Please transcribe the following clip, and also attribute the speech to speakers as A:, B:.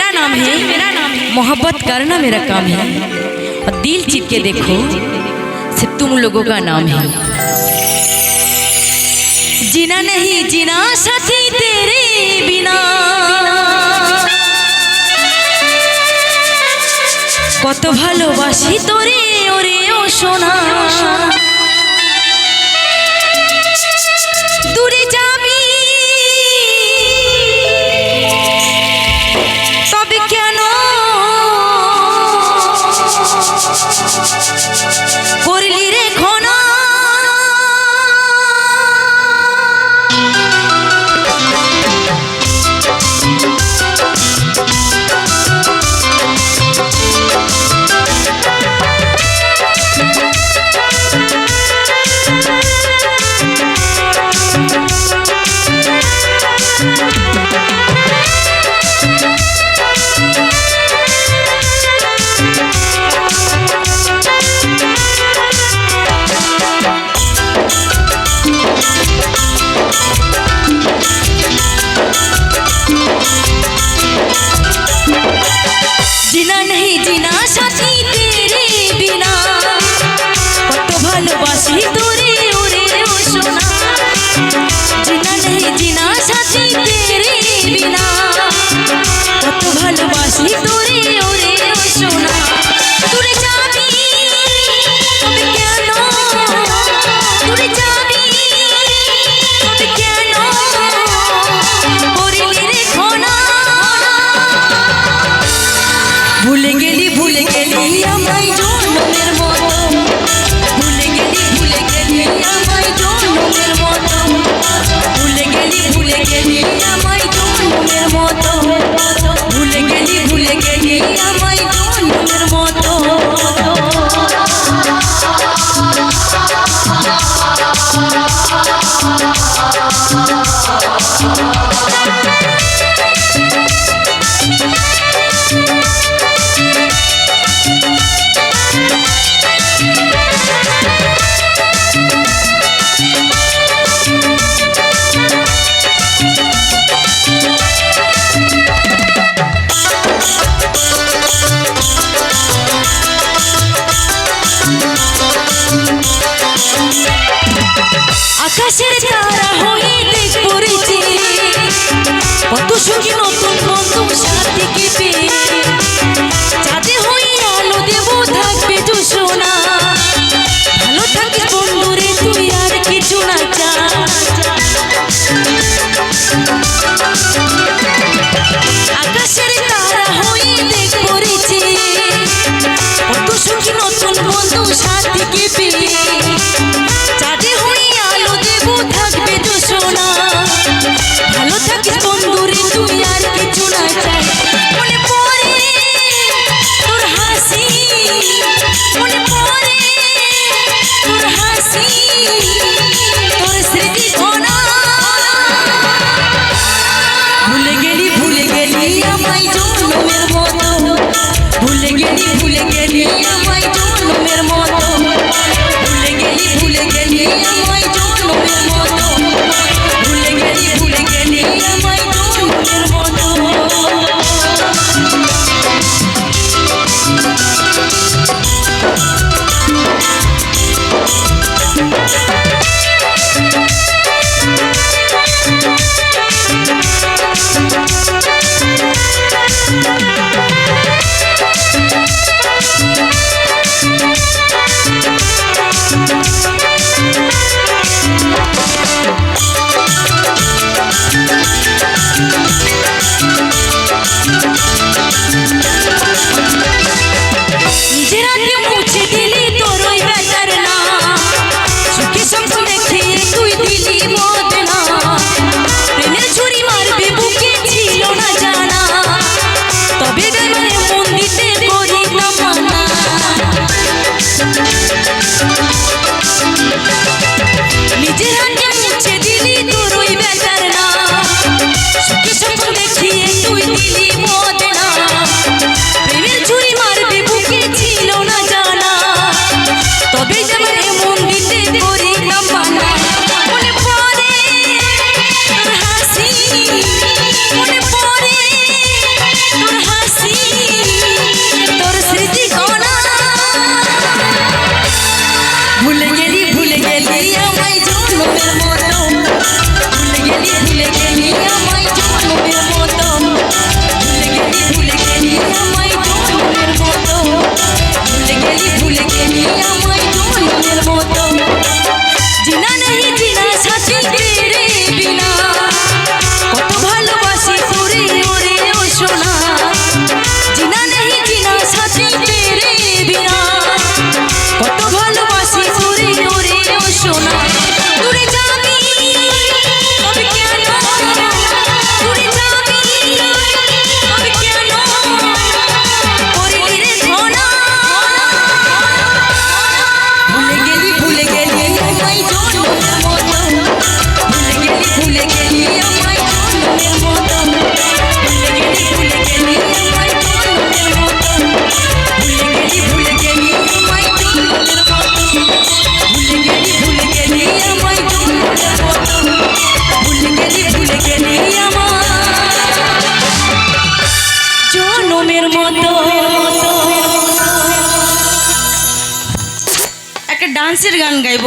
A: मेरा नाम है मोहब्बत करना मेरा काम है और दिल जीत के देखो सिर्फ तुम लोगों का नाम है जीना नहीं जीना साथी तेरे बिना কত ভালোবাসি তোরে ওরে ও সোনা ভুলে গেলি আমায় জন্মের মতো। ভুলে গেলি ভুলে গেলি আমায় জন্মের মতো। ভুলে গেলি ভুলে গেলি আমায় জন্মের মতো। ভুলে গেলি ভুলে গেলি আমায় জন্মের মতো। আকাশের তারা হয়ে দেশ পড়েছে কত সুখী নতুন সাথীকে তোর স্মৃতি ভুলে গেছি ডান্সের গান গাইবো।